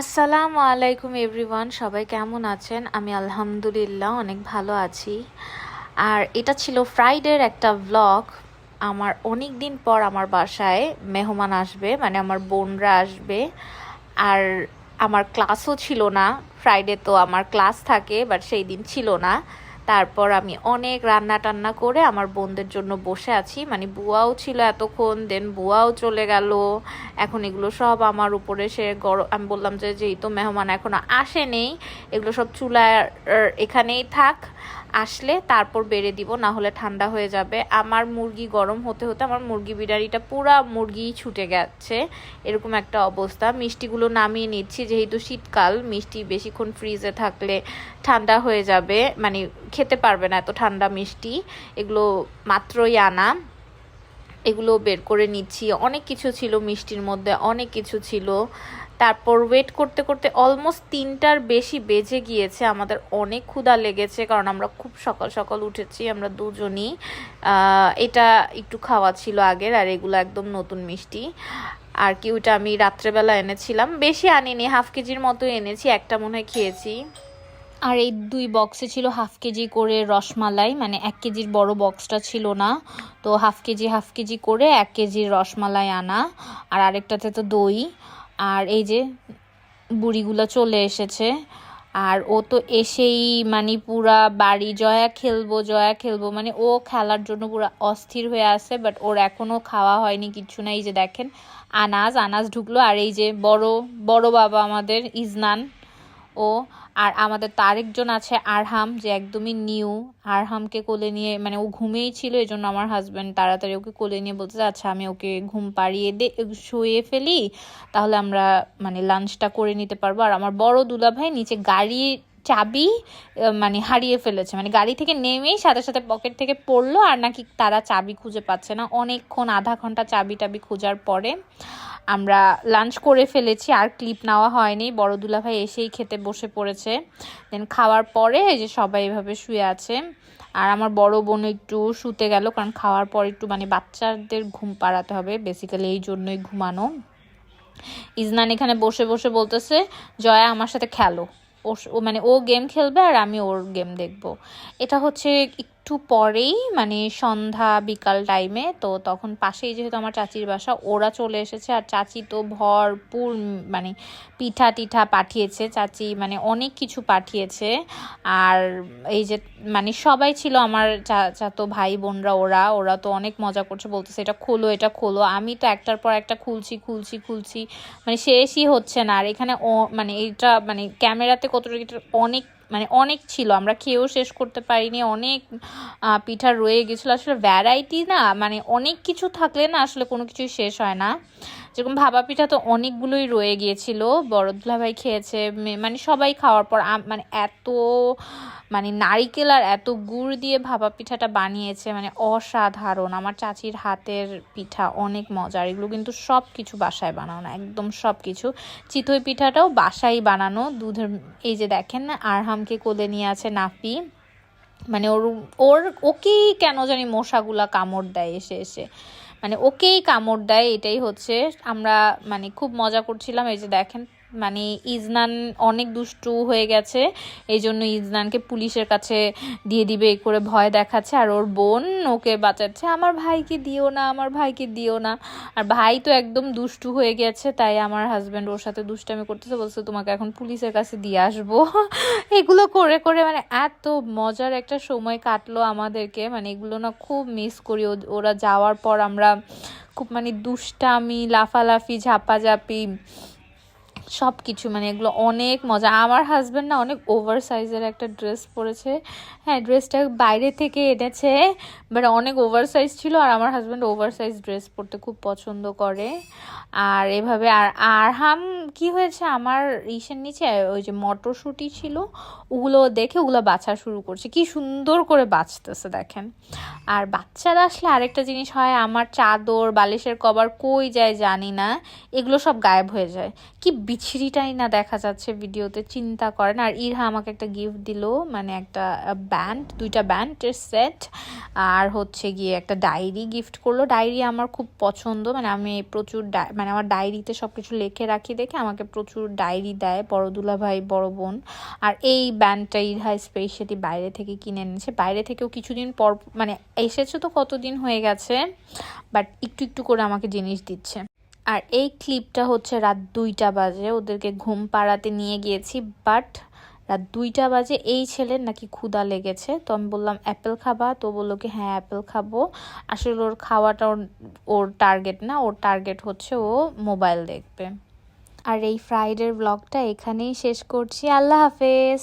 আসসালামু আলাইকুম এভরিওয়ান, সবাই কেমন আছেন? আমি আলহামদুলিল্লাহ অনেক ভালো আছি। আর এটা ছিল ফ্রাইডের একটা ব্লগ আমার অনেক দিন পর আমার বাসায় মেহমান আসবে মানে আমার বোনরা আসবে। আর আমার ক্লাসও ছিল না। ফ্রাইডে তো আমার ক্লাস থাকে বাট সেই দিন ছিল না। তারপর আমি অনেক রান্না টান্না করে আমার বোনদের জন্য বসে আছি। মানে বুয়াও ছিল এতক্ষণ দেন বুয়াও চলে গেল। এখন এগুলো সব আমার উপরে সে গরম আমি বললাম যে যেই তো মেহমান এখনও আসেনি, এগুলো সব চুলার এখানেই থাক। আসলে তারপর বেড়ে দিব না হলে ঠান্ডা হয়ে যাবে। আমার মুরগি গরম হতে হতে আমার মুরগি বিড়ারিটা পুরা মুরগি ছুটে গেছে। এরকম একটা অবস্থা। মিষ্টিগুলো নামিয়ে নিচ্ছি, যেহেতু শীতকাল, মিষ্টি বেশিক্ষণ ফ্রিজে থাকলে ঠান্ডা হয়ে যাবে মানে খেতে পারবে না এত ঠান্ডা মিষ্টি। এগুলো মাত্রই আনা। এগুলো বের করে নিচ্ছি। অনেক কিছু ছিল মিষ্টির মধ্যে, অনেক কিছু ছিল। তারপর ওয়েট করতে করতে অলমোস্ট তিনটার বেশি বেজে গিয়েছে। আমাদের অনেক ক্ষুধা লেগেছে, কারণ আমরা খুব সকাল সকাল উঠেছি, আমরা দুজনই। এটা একটু খাওয়া ছিল আগের, আর এগুলো একদম নতুন মিষ্টি। আর কি, ওইটা আমি রাত্রেবেলা এনেছিলাম। বেশি আনিনি হাফ কেজির মতো এনেছি, একটা মনে হয় খেয়েছি। আর এই দুই বক্সে ছিল হাফ কেজি করে রসমালাই মানে এক কেজির বড় বক্সটা ছিল না। তো হাফ কেজি হাফ কেজি করে এক কেজির রসমালাই আনা। আর আরেকটাতে তো দই। আর এই যে বুড়িগুলো চলে এসেছে, আর ও তো এসেই মানে পুরা বাড়ি জয়া খেলব জয়া খেলব মানে ও খেলার জন্য পুরো অস্থির হয়ে আছে বাট ওর এখনও খাওয়া হয়নি, কিছু না এই যে দেখেন, আনাজ আনাজ ঢুকলো, আর এই যে বড় বড় বাবা আমাদের ইজনান ও, আর আমাদের তারেকজন আছে, আরহাম, যে একদমই নিউ আরহামকে কোলে নিয়ে মানে ও ঘুমেই ছিল এই জন্য আমার হাজব্যান্ড তাড়াতাড়ি ওকে কোলে নিয়ে বলতে আচ্ছা আমি ওকে ঘুম পাড়িয়ে দে শুয়ে ফেলি, তাহলে আমরা মানে লাঞ্চটা করে নিতে পারব। আর আমার বড় দুলাভাই নিচে গাড়ি চাবি মানে হারিয়ে ফেলেছে। মানে গাড়ি থেকে নেমেই সাথে সাথে পকেট থেকে পড়ল আর নাকি তারা চাবি খুঁজে পাচ্ছে না। অনেকক্ষণ, আধা ঘণ্টা চাবি টাবি খোঁজার পরে আমরা লাঞ্চ করে ফেলেছি। আর ক্লিপ নেওয়া হয়নি। বড় দুলাভাই এসেই খেতে বসে পড়েছে। দেন খাওয়ার পরে এই যে সবাই এভাবে শুয়ে আছে। আর আমার বড় বোন একটু শুতে গেল, কারণ খাওয়ার পর একটু মানে বাচ্চাদের ঘুম পাড়াতে হবে। বেসিক্যালি এই জন্যই ঘুমানো। ইজনান এখানে বসে বসে বলতেছে, জয়া, আমার সাথে খেলো। ও মানে ও গেম খেলবে আর আমি ওর গেম দেখব। এটা হচ্ছে একটু পরেই মানে সন্ধ্যা বিকাল টাইমে তো তখন পাশেই যেহেতু আমার চাচির বাসা, ওরা চলে এসেছে। আর চাচি তো ভরপুর মানে পিঠা টিঠা পাঠিয়েছে। চাচি মানে অনেক কিছু পাঠিয়েছে। আর এই যে মানে সবাই ছিল আমার চাচাতো ভাই বোনরা, ওরা ওরা তো অনেক মজা করছে। বলতেছে, এটা খোলো এটা খোলো। আমি তো একটার পর একটা খুলছি খুলছি খুলছি। মানে শেষই হচ্ছে না। আর এখানে মানে এটা মানে ক্যামেরাতে কতটা, অনেক মানে অনেক ছিল, আমরা খেয়েও শেষ করতে পারিনি, অনেক পিঠা রয়ে গেছিল। আসলে ভ্যারাইটি না মানে অনেক কিছু থাকলে না আসলে কোনো কিছুই শেষ হয় না। যেরকম ভাবা পিঠা তো অনেকগুলোই রয়ে গিয়েছিল। বড়দুলা ভাই খেয়েছে মানে সবাই খাওয়ার পর মানে এত মানে নারিকেল আর এত গুড় দিয়ে ভাপা পিঠাটা বানিয়েছে মানে অসাধারণ। আমার চাচির হাতের পিঠা অনেক মজার। এগুলো কিন্তু সব কিছু বাসায় বানানো, একদম সব কিছু চিতই পিঠাটাও বাসায় বানানো। দুধের, এই যে দেখেন না আরহামকে কোলে নিয়ে আছে নাফি। মানে ওর ওর, ওকেই কেন জানি মশাগুলা কামড় দেয় এসে এসে। মানে ওকেই কামড় দেয় এটাই হচ্ছে। আমরা মানে খুব মজা করছিলাম এই যে দেখেন। মানে ইজনান অনেক দুষ্টু হয়ে গেছে এই জন্য ইজনানকে পুলিশের কাছে দিয়ে দিবে করে ভয় দেখাচ্ছে, আর ওর বোন ওকে বাঁচাচ্ছে। আমার ভাইকে দিও না, আমার ভাইকে দিও না। আর ভাই তো একদম দুষ্টু হয়ে গেছে, তাই আমার হাজব্যান্ড ওর সাথে দুষ্টামি করতেছে, বলছে তোমাকে এখন পুলিশের কাছে দিয়ে আসব। এগুলো করে করে মানে এত মজার একটা সময় কাটলো আমাদেরকে মানে এগুলো না খুব মিস করি। ওরা যাওয়ার পর আমরা খুব মানে দুষ্টামি, লাফালাফি, ঝাপাঝাপি সব কিছু মানে এগুলো অনেক মজা। আমার হাজব্যান্ড না অনেক ওভার সাইজের একটা ড্রেস পরেছে। হ্যাঁ ড্রেসটা বাইরে থেকে এনেছে বাট অনেক ওভার সাইজ ছিল আর আমার হাজব্যান্ড ওভার সাইজ ড্রেস পরতে খুব পছন্দ করে। আর এভাবে, আর আরহাম কি হয়েছে? আমার ইসের নিচে ওই যে মটরশুঁটি ছিল, ওগুলো দেখে ওগুলো বাছা শুরু করছে। কি সুন্দর করে বাঁচতেছে দেখেন। আর বাচ্চারা আসলে আরেকটা জিনিস হয়, আমার চাদর, বালিশের কভার কই যায় জানি না, এগুলো সব গায়েব হয়ে যায়। কি বিচ্ছিরিটাই না দেখা যাচ্ছে ভিডিওতে, চিন্তা করেন। আর ইরহা আমাকে একটা গিফট দিল মানে একটা ব্যান্ড দুইটা ব্যান্ডের সেট আর হচ্ছে গিয়ে একটা ডায়েরি গিফট করল। ডায়েরি আমার খুব পছন্দ মানে আমি প্রচুর মানে আমার ডায়েরিতে সব কিছু লিখে রাখি দেখে আমাকে প্রচুর ডায়েরি দেয়, বড় দুলা ভাই বড় বোন। আর এই ব্যান্ডটা ইরহা স্পেশালি বাইরে থেকে কিনে এনেছে। বাইরে থেকেও কিছুদিন পর মানে এসেছে তো কতদিন হয়ে গেছে বাট একটু একটু করে আমাকে জিনিস দিচ্ছে। আর এই ক্লিপটা হচ্ছে রাত দুইটা বাজে। ওদেরকে ঘুম পাড়াতে নিয়ে গিয়েছি, বাট রাত দুইটা বাজে এই ছেলের নাকি ক্ষুদা লেগেছে। তো আমি বললাম, অ্যাপেল খাবা? তো বলল কি হ্যাঁ অ্যাপেল খাব। আসলে ওর খাওয়াটা ওর ওর টার্গেট না, ওর টার্গেট হচ্ছে ও মোবাইল দেখবে। আর এই ফ্রাইডের ব্লগটা এখানেই শেষ করছি। আল্লাহ হাফেজ।